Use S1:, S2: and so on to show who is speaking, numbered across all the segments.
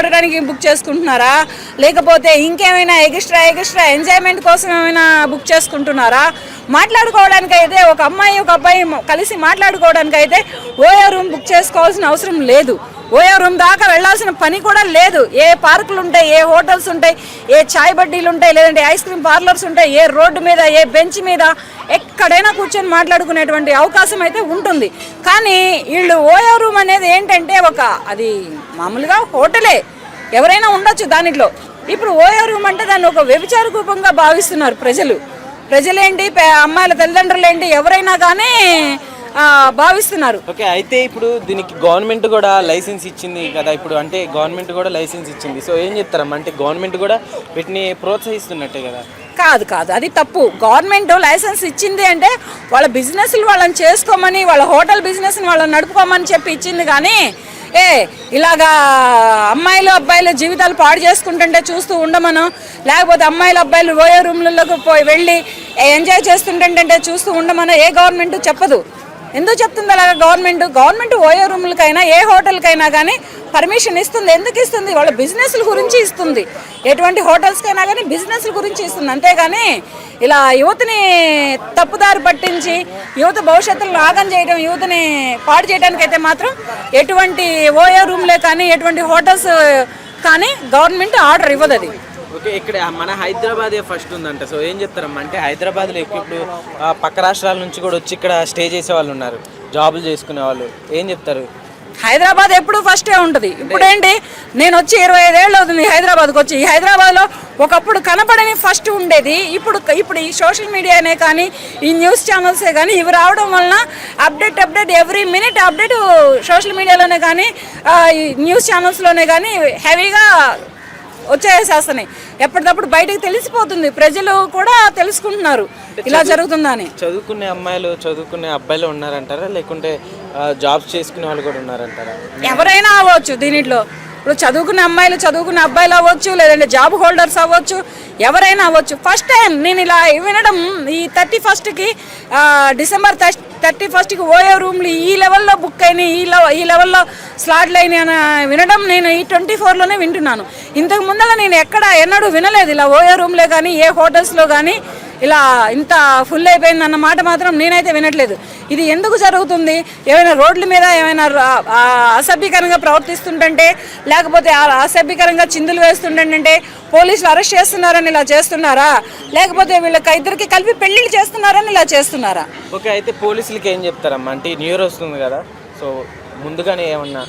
S1: పడడానికి బుక్ చేసుకుంటున్నారా? లేకపోతే ఇంకేమైనా ఎక్స్ట్రా ఎక్స్ట్రా ఎంజాయ్మెంట్ కోసం ఏమైనా బుక్ చేసుకుంటున్నారా? మాట్లాడుకోవడానికి అయితే ఒక అమ్మాయి ఒక అబ్బాయి కలిసి మాట్లాడుకోవడానికి అయితే ఓయో రూమ్ బుక్ చేసుకోవాల్సిన అవసరం లేదు. ఓయో రూమ్ దాకా వెళ్ళాల్సిన పని కూడా లేదు. ఏ పార్కులు ఉంటాయి ఏ హోటల్స్ ఉంటాయి ఏ చాయ్ బడ్డీలు ఉంటాయి లేదంటే ఐస్ క్రీమ్ పార్లర్స్ ఉంటాయి ఏ రోడ్డు మీద ఏ బెంచ్ మీద ఎక్కడైనా కూర్చొని మాట్లాడుకునేటువంటి అవకాశం అయితే ఉంటుంది. కానీ వీళ్ళు ఓయో రూమ్ అనేది ఏంటంటే ఒక అది మామూలుగా హోటలే. ఎవరైనా ఉండొచ్చు దానిలో. ఇప్పుడు ఓయో రూమ్ అంటే దాన్ని ఒక వ్యభిచార రూపంగా భావిస్తున్నారు ప్రజలు. ప్రజలేంటి పే- అమ్మాయిల తల్లిదండ్రులు ఏంటి ఎవరైనా కానీ భావిస్తున్నారు.
S2: ఓకే అయితే ఇప్పుడు దీనికి గవర్నమెంట్ కూడా లైసెన్స్ ఇచ్చింది కదా ఇప్పుడు అంటే గవర్నమెంట్ కూడా లైసెన్స్ ఇచ్చింది. సో ఏం చెప్తారమ్మా అంటే గవర్నమెంట్ కూడా వీటిని ప్రోత్సహిస్తున్నట్టే కదా?
S1: కాదు కాదు అది తప్పు. గవర్నమెంట్ లైసెన్స్ ఇచ్చింది అంటే వాళ్ళ బిజినెస్లు వాళ్ళని చేసుకోమని వాళ్ళ హోటల్ బిజినెస్ని వాళ్ళని నడుపుకోమని చెప్పి ఇచ్చింది కానీ ఏ ఇలాగా అమ్మాయిలు అబ్బాయిలు జీవితాలు పాడు చేసుకుంటుంటే చూస్తూ ఉండమను లేకపోతే అమ్మాయిలు అబ్బాయిలు ఓయో రూమ్లలోకి పోయి వెళ్ళి ఎంజాయ్ చేస్తుంటుంటే చూస్తూ ఉండమను ఏ గవర్నమెంట్ చెప్పదు. ఎందుకు చెప్తుంది అలాగా గవర్నమెంట్ గవర్నమెంట్ ఓయో రూములకైనా ఏ హోటల్కైనా కానీ పర్మిషన్ ఇస్తుంది. ఎందుకు ఇస్తుంది? వాళ్ళ బిజినెస్ల గురించి ఇస్తుంది. ఎటువంటి హోటల్స్కైనా కానీ బిజినెస్ల గురించి ఇస్తుంది. అంతేగాని ఇలా యువతని తప్పుదారి పట్టించి యువత భవిష్యత్తులో నాగం చేయడం యువతని పాడు చేయడానికి అయితే మాత్రం ఎటువంటి ఓయో రూమ్లే కానీ ఎటువంటి హోటల్స్ కానీ గవర్నమెంట్ ఆర్డర్ ఇవ్వదు అది.
S2: ఓకే ఇక్కడ మన హైదరాబాదే ఫస్ట్ ఉందంట. సో ఏం చెప్తారమ్మా అంటే హైదరాబాద్లో ఎక్కువ ఇప్పుడు పక్క రాష్ట్రాల నుంచి కూడా వచ్చి ఇక్కడ స్టే చేసే వాళ్ళు ఉన్నారు. జాబులు చేసుకునే వాళ్ళు. ఏం చెప్తారు?
S1: హైదరాబాద్ ఎప్పుడు ఫస్టే ఉంటుంది. ఇప్పుడు ఏంటి? నేను వచ్చి ఇరవై ఐదేళ్ళు అవుతుంది హైదరాబాద్కి వచ్చి. ఈ హైదరాబాద్లో ఒకప్పుడు కనపడని ఫస్ట్ ఉండేది. ఇప్పుడు ఇప్పుడు ఈ సోషల్ మీడియానే కానీ ఈ న్యూస్ ఛానల్సే కానీ ఇవి రావడం వలన update update every minute update social మీడియాలోనే కానీ ఈ న్యూస్ ఛానల్స్లోనే కానీ హెవీగా వచ్చేసేస్తున్నాయి. ఎప్పటికప్పుడు బయటకు తెలిసిపోతుంది. ప్రజలు కూడా తెలుసుకుంటున్నారు. ఇలా జరుగుతుందని.
S2: చదువుకునే అమ్మాయిలు చదువుకునే అబ్బాయిలు ఉన్నారంటారా? లేకుంటే జాబ్స్ చేసుకునే వాళ్ళు కూడా ఉన్నారంటారా?
S1: ఎవరైనా అవ్వచ్చు దీనిలో ఇప్పుడు చదువుకున్న అమ్మాయిలు చదువుకున్న అబ్బాయిలు అవ్వచ్చు లేదంటే జాబ్ హోల్డర్స్ అవ్వచ్చు ఎవరైనా అవ్వచ్చు. ఫస్ట్ టైం నేను ఇలా వినడం ఈ థర్టీ ఫస్ట్కి డిసెంబర్ థర్టీ థర్టీ ఫస్ట్కి ఓయో రూమ్లు ఈ లెవెల్లో బుక్ అయినాయి ఈ లెవ ఈ లెవెల్లో స్లాట్లు అయినాయి అని వినడం నేను ఈ ట్వంటీ ఫోర్లోనే వింటున్నాను. ఇంతకు ముందర నేను ఎక్కడ ఎన్నడూ వినలేదు ఇలా ఓయో రూమ్లో కానీ ఏ హోటల్స్లో కానీ ఇలా ఇంత ఫుల్ అయిపోయింది అన్న మాట మాత్రం నేనైతే వినట్లేదు. ఇది ఎందుకు జరుగుతుంది? ఏమైనా రోడ్ల మీద ఏమైనా అసభ్యకరంగా ప్రవర్తిస్తుంటే లేకపోతే అసభ్యకరంగా చిందులు వేస్తుంటే పోలీసులు అరెస్ట్ చేస్తున్నారని ఇలా చేస్తున్నారా? లేకపోతే వీళ్ళకి ఇద్దరికి కలిపి పెళ్ళిళ్ళు చేస్తున్నారని ఇలా చేస్తున్నారా?
S2: ఓకే అయితే పోలీసులకి ఏం చెప్తారమ్మా? అంటే న్యూ ఇయర్ వస్తుంది కదా సో ముందుగానే ఏమన్నా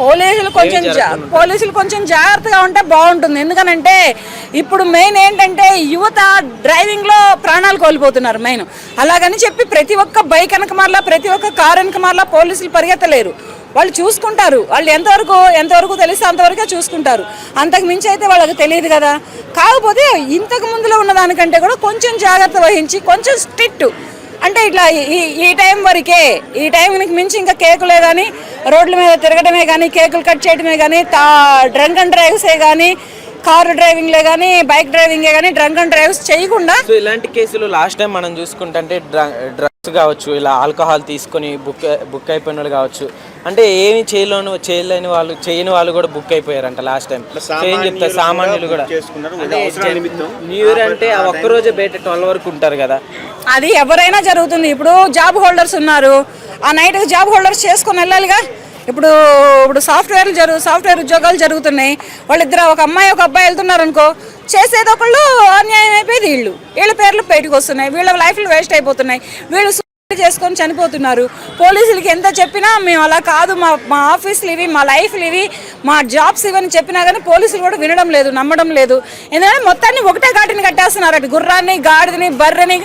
S1: పోలీసులు కొంచెం పోలీసులు కొంచెం జాగ్రత్తగా ఉంటే బాగుంటుంది. ఎందుకనంటే ఇప్పుడు మెయిన్ ఏంటంటే యువత డ్రైవింగ్లో ప్రాణాలు కోల్పోతున్నారు మెయిన్. అలాగని చెప్పి ప్రతి ఒక్క బైక్ వెనక మార్లా ప్రతి ఒక్క కార్ వెనక మార్లా పోలీసులు పరిగెత్తలేరు. వాళ్ళు చూసుకుంటారు. వాళ్ళు ఎంతవరకు ఎంతవరకు తెలిస్తే అంతవరకే చూసుకుంటారు. అంతకు మించి అయితే వాళ్ళకి తెలియదు కదా. కాకపోతే ఇంతకు ముందులో ఉన్న దానికంటే కూడా కొంచెం జాగ్రత్త వహించి కొంచెం స్ట్రిక్ట్ అంటే ఇట్లా ఈ ఈ టైం వరకే ఈ టైంకి మించి ఇంకా కేకులే కానీ రోడ్ల మీద తిరగడమే కానీ కేకులు కట్ చేయడమే కానీ తా డ్రంక్ అండ్ డ్రైవ్సే కానీ కారు డ్రైవింగ్లే కానీ బైక్ డ్రైవింగే కానీ డ్రంక్ అండ్ డ్రైవ్స్ చేయకుండా
S2: సో ఇలాంటి కేసులు లాస్ట్ టైం మనం చూసుకుంటే డ్ర కావచ్చు ఇలా ఆల్కహాల్ తీసుకొని బుక్ బుక్ అయిపోయిన వాళ్ళు కావచ్చు అంటే ఏమి చేయలేని చేయలేని వాళ్ళు చేయని వాళ్ళు కూడా బుక్ అయిపోయారంట లాస్ట్ టైం ఏం చెప్తారు? సామాన్యులు కూడా. న్యూ ఇయర్ అంటే ఆ ఒక్కరోజే బయట ట్వెల్వ్ వరకు ఉంటారు కదా.
S1: అది ఎవరైనా జరుగుతుంది. ఇప్పుడు జాబ్ హోల్డర్స్ ఉన్నారు. ఆ నైట్ జాబ్ హోల్డర్స్ చేసుకొని వెళ్ళాలిగా. ఇప్పుడు ఇప్పుడు సాఫ్ట్వేర్లు జరుగు సాఫ్ట్వేర్ ఉద్యోగాలు జరుగుతున్నాయి. వాళ్ళిద్దరు ఒక అమ్మాయి ఒక అబ్బాయి వెళ్తున్నారు అనుకో చేసేది ఒకళ్ళు అన్యాయం అయిపోయేది వీళ్ళు. వీళ్ళ పేర్లు బయటకు వస్తున్నాయి. వీళ్ళ లైఫ్లు వేస్ట్ అయిపోతున్నాయి. వీళ్ళు చేసుకొని చనిపోతున్నారు. పోలీసులకి ఎంత చెప్పినా మేము అలా కాదు. మా మా ఆఫీసులు ఇవి మా లైఫ్లు ఇవి మా జాబ్స్ ఇవని చెప్పినా కానీ పోలీసులు కూడా వినడం లేదు నమ్మడం లేదు. ఎందుకంటే మొత్తాన్ని ఒకటే ఘాటిని కట్టేస్తున్నారు అటు గుర్రాన్ని గాడిదని బర్రెని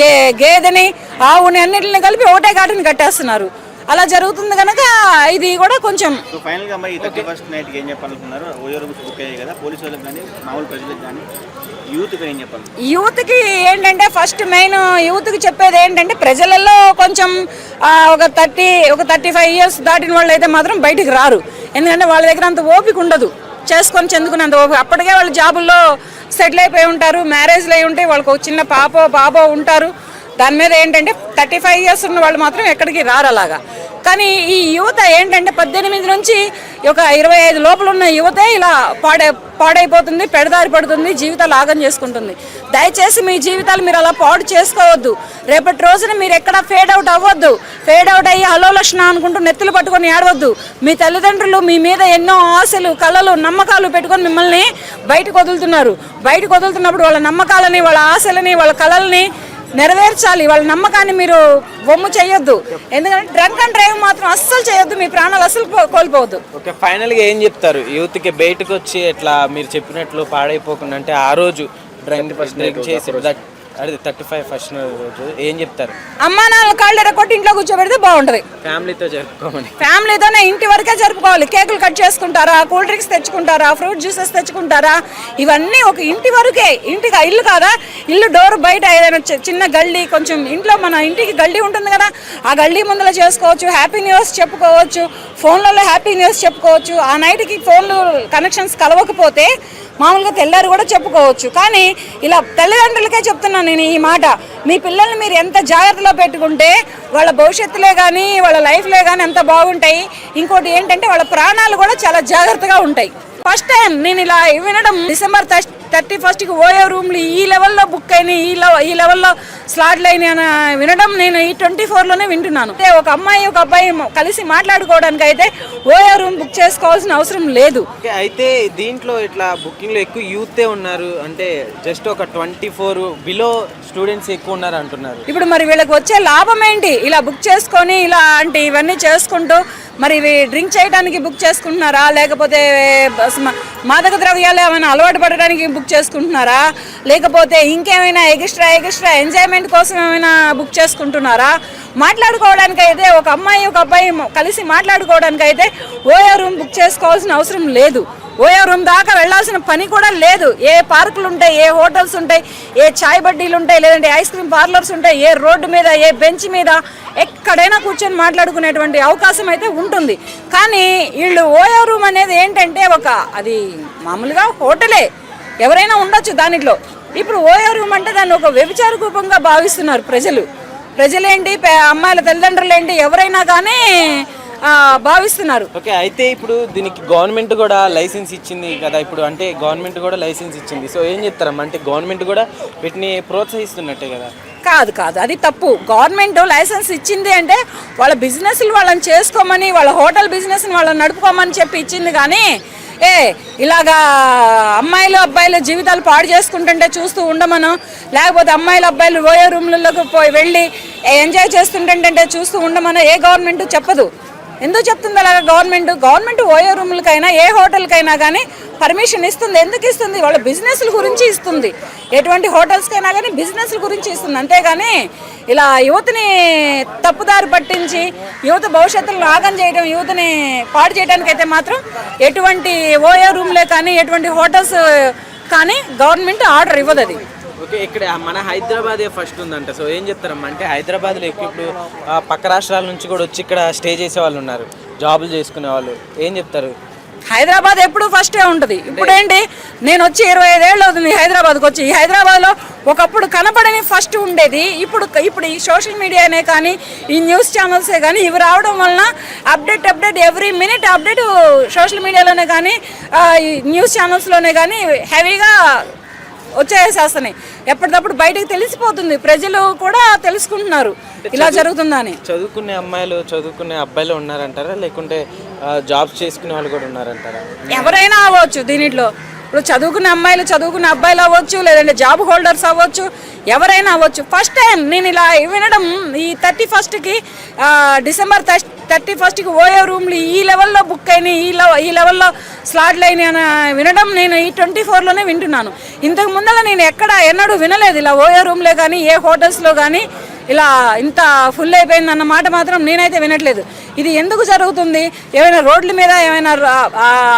S1: గే గేదెని ఆవుని అన్నిటిని కలిపి ఒకటే ఘాటిని కట్టేస్తున్నారు. అలా జరుగుతుంది కనుక ఇది కూడా కొంచెం
S3: సో ఫైనల్గా మరి థర్టీ ఫస్ట్ నైట్ ఏం చెప్పాలనుకున్నారు? ఓయో రూమ్స్ బుక్ అయ్యాయి కదా పోలీసు వాళ్ళకి కానీ మామూలు ప్రజలకు కానీ యూత్
S1: యూత్కి ఏంటంటే ఫస్ట్ మెయిన్ యూత్కి చెప్పేది ఏంటంటే ప్రజలలో కొంచెం ఒక థర్టీ ఒక థర్టీ ఫైవ్ ఇయర్స్ దాటిన వాళ్ళు అయితే మాత్రం బయటికి రారు. ఎందుకంటే వాళ్ళ దగ్గర అంత ఓపిక ఉండదు. చేసుకొని చెందుకున్నంత ఓపిక. అప్పటికే వాళ్ళు జాబుల్లో సెటిల్ అయిపోయి ఉంటారు మ్యారేజ్లు అయి ఉంటాయి వాళ్ళకి చిన్న పాపో బాబో ఉంటారు. దాని మీద ఏంటంటే థర్టీ ఫైవ్ ఇయర్స్ ఉన్న వాళ్ళు మాత్రం ఎక్కడికి రారు అలాగా. కానీ ఈ యువత ఏంటంటే పద్దెనిమిది నుంచి ఒక ఇరవై ఐదు లోపల ఉన్న యువతే ఇలా పాడై పాడైపోతుంది పెడదారి పడుతుంది జీవితాలు ఆగం చేసుకుంటుంది. దయచేసి మీ జీవితాలు మీరు అలా పాడు చేసుకోవద్దు. రేపటి రోజున మీరు ఎక్కడ ఫేడ్ అవుట్ అవ్వద్దు. ఫేడ్ అవుట్ అయ్యి హలో లక్షణ అనుకుంటూ నెత్తులు పట్టుకొని ఏడవద్దు. మీ తల్లిదండ్రులు మీ మీద ఎన్నో ఆశలు కళలు నమ్మకాలు పెట్టుకొని మిమ్మల్ని బయటకు వదులుతున్నారు. బయటకు వదులుతున్నప్పుడు వాళ్ళ నమ్మకాలని వాళ్ళ ఆశలని వాళ్ళ కళల్ని నెరవేర్చాలి. వాళ్ళ నమ్మకాన్ని మీరు బొమ్ము చేయొద్దు. ఎందుకంటే డ్రంక్ అండ్ డ్రైవ్ మాత్రం అస్సలు చేయొద్దు. మీ ప్రాణాలు అస్సలు కో- కోల్పోవద్దు.
S2: ఓకే ఫైనల్గా ఏం చెప్తారు? యూత్కి బయటకు వచ్చి ఎట్లా మీరు చెప్పినట్లు పాడైపోకుండా అంటే ఆ రోజు డ్రైవింగ్ డ్రింక్ చేసి అదే థర్టీ ఫైవ్ ఫస్ట్ రోజు. ఏం చెప్తారు?
S1: అమ్మా నాన్న కాళ్ళు ఎరగొట్టి ఇంట్లో కూర్చోబెడితే బాగుంటుంది.
S2: ఫ్యామిలీతో జరుపుకోమని.
S1: ఫ్యామిలీతోనే ఇంటి వరకే జరుపుకోవాలి. కేకులు కట్ చేసుకుంటారా? కూల్ డ్రింక్స్ తెచ్చుకుంటారా? ఫ్రూట్ జ్యూసెస్ తెచ్చుకుంటారా? ఇవన్నీ ఒక ఇంటి వరకే. ఇంటికి ఇల్లు కాదా? ఇల్లు డోర్ బయట ఏదైనా చిన్న గల్లీ కొంచెం ఇంట్లో మన ఇంటికి గల్లీ ఉంటుంది కదా ఆ గల్లీ ముందర చేసుకోవచ్చు హ్యాపీ న్యూస్ చెప్పుకోవచ్చు ఫోన్లలో హ్యాపీ న్యూస్ చెప్పుకోవచ్చు. ఆ నైట్కి ఫోన్లు కనెక్షన్స్ కలవకపోతే మామూలుగా తెల్లారు కూడా చెప్పుకోవచ్చు. కానీ ఇలా తల్లిదండ్రులకే చెప్తున్నాను నేను ఈ మాట. మీ పిల్లల్ని మీరు ఎంత జాగ్రత్తలో పెట్టుకుంటే వాళ్ళ భవిష్యత్తులే కానీ వాళ్ళ లైఫ్లే కానీ ఎంత బాగుంటాయి. ఇంకోటి ఏంటంటే వాళ్ళ ప్రాణాలు కూడా చాలా జాగ్రత్తగా ఉంటాయి. ఫస్ట్ టైం నేను ఇలా వినడం డిసెంబర్ థర్టీ ఫస్ట్కి ఓయో రూమ్లు ఈ లెవెల్లో బుక్ అయినాయి ఈ ఈ లెవెల్లో స్లాట్లు అయినాయి అని వినడం నేను ఈ ట్వంటీ ఫోర్లోనే వింటున్నాను. అంటే ఒక అమ్మాయి ఒక అబ్బాయి కలిసి మాట్లాడుకోవడానికి అయితే ఓయో రూమ్ బుక్ చేసుకోవాల్సిన అవసరం లేదు.
S2: అయితే దీంట్లో ఇట్లా బుకింగ్లో ఎక్కువ యూతే ఉన్నారు అంటే జస్ట్ ఒక ట్వంటీ ఫోర్ బిలో స్టూడెంట్స్ ఎక్కువ ఉన్నారు అంటున్నారు.
S1: ఇప్పుడు మరి వీళ్ళకి వచ్చే లాభం ఏంటి? ఇలా బుక్ చేసుకొని ఇలా అంటే ఇవన్నీ చేసుకుంటూ మరి ఇవి డ్రింక్ చేయడానికి బుక్ చేసుకుంటున్నారా? లేకపోతే మాదక ద్రవ్యాలు ఏమైనా అలవాటు పడడానికి బుక్ చేసుకుంటున్నారా? లేకపోతే ఇంకేమైనా ఎక్స్ట్రా ఎగిస్ట్రా ఎంజాయ్మెంట్ కోసం ఏమైనా బుక్ చేసుకుంటున్నారా? మాట్లాడుకోవడానికి అయితే ఒక అమ్మాయి ఒక అబ్బాయి కలిసి మాట్లాడుకోవడానికి అయితే ఓయో రూమ్ బుక్ చేసుకోవాల్సిన అవసరం లేదు. ఓయో రూమ్ దాకా వెళ్ళాల్సిన పని కూడా లేదు. ఏ పార్కులు ఉంటాయి ఏ హోటల్స్ ఉంటాయి ఏ చాయ్ బడ్డీలు ఉంటాయి లేదంటే ఐస్ క్రీమ్ పార్లర్స్ ఉంటాయి ఏ రోడ్డు మీద ఏ బెంచ్ మీద ఎక్కడైనా కూర్చొని మాట్లాడుకునేటువంటి అవకాశం అయితే ఉంటుంది. కానీ వీళ్ళు ఓయో రూమ్ అనేది ఏంటంటే ఒక అది మామూలుగా హోటలే. ఎవరైనా ఉండొచ్చు దానిలో. ఇప్పుడు ఓయో రూమ్ అంటే దాన్ని ఒక వ్యభిచార రూపంగా భావిస్తున్నారు ప్రజలు. ప్రజలేంటి పే- అమ్మాయిల తల్లిదండ్రులు ఏంటి ఎవరైనా కానీ భావిస్తున్నారు.
S2: ఓకే అయితే ఇప్పుడు దీనికి గవర్నమెంట్ కూడా లైసెన్స్ ఇచ్చింది కదా ఇప్పుడు అంటే గవర్నమెంట్ కూడా లైసెన్స్ ఇచ్చింది. సో ఏం చెప్తారమ్మా? అంటే గవర్నమెంట్ కూడా వీటిని ప్రోత్సహిస్తున్నట్టే కదా?
S1: కాదు కాదు అది తప్పు. గవర్నమెంట్ లైసెన్స్ ఇచ్చింది అంటే వాళ్ళ బిజినెస్లు వాళ్ళని చేసుకోమని వాళ్ళ హోటల్ బిజినెస్ని వాళ్ళని నడుపుకోమని చెప్పి ఇచ్చింది కానీ ఏ ఇలాగా అమ్మాయిలు అబ్బాయిలు జీవితాలు పాడు చేసుకుంటుంటే చూస్తూ ఉండమను లేకపోతే అమ్మాయిలు అబ్బాయిలు ఓయో రూమ్లలోకి పోయి వెళ్ళి ఎంజాయ్ చేస్తుంటుంటే చూస్తూ ఉండమను ఏ గవర్నమెంట్ చెప్పదు. ఎందుకు చెప్తుంది అలాగా గవర్నమెంట్ గవర్నమెంట్ ఓయో రూములకైనా ఏ హోటల్కైనా కానీ పర్మిషన్ ఇస్తుంది. ఎందుకు ఇస్తుంది? వాళ్ళ బిజినెస్ల గురించి ఇస్తుంది. ఎటువంటి హోటల్స్కైనా కానీ బిజినెస్ల గురించి ఇస్తుంది. అంతేగాని ఇలా యువతని తప్పుదారి పట్టించి యువత భవిష్యత్తులో నాగం చేయడం యువతని పాడు చేయడానికి అయితే మాత్రం ఎటువంటి ఓయో రూమ్లే కానీ ఎటువంటి హోటల్స్ కానీ గవర్నమెంట్ ఆర్డర్ ఇవ్వదు అది.
S2: ఓకే ఇక్కడ మన హైదరాబాదే ఫస్ట్ ఉందంట. సో ఏం చెప్తారమ్మా అంటే హైదరాబాద్లో ఎక్కువ ఇప్పుడు పక్క రాష్ట్రాల నుంచి కూడా వచ్చి ఇక్కడ స్టే చేసే వాళ్ళు ఉన్నారు. జాబులు చేసుకునే వాళ్ళు. ఏం చెప్తారు?
S1: హైదరాబాద్ ఎప్పుడు ఫస్టే ఉంటుంది. ఇప్పుడు ఏంటి? నేను వచ్చి ఇరవై ఐదేళ్ళు అవుతుంది హైదరాబాద్కి వచ్చి. ఈ హైదరాబాద్లో ఒకప్పుడు కనపడని ఫస్ట్ ఉండేది. ఇప్పుడు ఇప్పుడు ఈ సోషల్ మీడియానే కానీ ఈ న్యూస్ ఛానల్సే కానీ ఇవి రావడం వలన update update every minute update social మీడియాలోనే కానీ ఈ న్యూస్ ఛానల్స్లోనే కానీ హెవీగా వచ్చేసేస్తున్నాయి. ఎప్పటికప్పుడు బయటకు తెలిసిపోతుంది. ప్రజలు కూడా తెలుసుకుంటున్నారు. ఇలా జరుగుతుందని.
S2: చదువుకునే అమ్మాయిలు చదువుకునే అబ్బాయిలు ఉన్నారంటారా? లేకుంటే జాబ్స్ చేసుకునే వాళ్ళు కూడా ఉన్నారంటారా?
S1: ఎవరైనా అవ్వచ్చు దీనిలో ఇప్పుడు చదువుకున్న అమ్మాయిలు చదువుకున్న అబ్బాయిలు అవ్వచ్చు లేదంటే జాబ్ హోల్డర్స్ అవ్వచ్చు ఎవరైనా అవ్వచ్చు. ఫస్ట్ టైం నేను ఇలా వినడం ఈ థర్టీ ఫస్ట్కి డిసెంబర్ థర్టీ ఫస్ట్కి ఓయో రూమ్లు ఈ లెవెల్లో బుక్ అయినాయి ఈ లెవ ఈ లెవెల్లో స్లాట్లు అయినాయి అని వినడం నేను ఈ ట్వంటీ ఫోర్లోనే వింటున్నాను. ఇంతకు ముందర నేను ఎక్కడ ఎన్నడూ వినలేదు ఇలా ఓయో రూమ్లో కానీ ఏ హోటల్స్లో కానీ ఇలా ఇంత ఫుల్ అయిపోయిందన్న మాట మాత్రం నేనైతే వినట్లేదు. ఇది ఎందుకు జరుగుతుంది? ఏమైనా రోడ్ల మీద ఏమైనా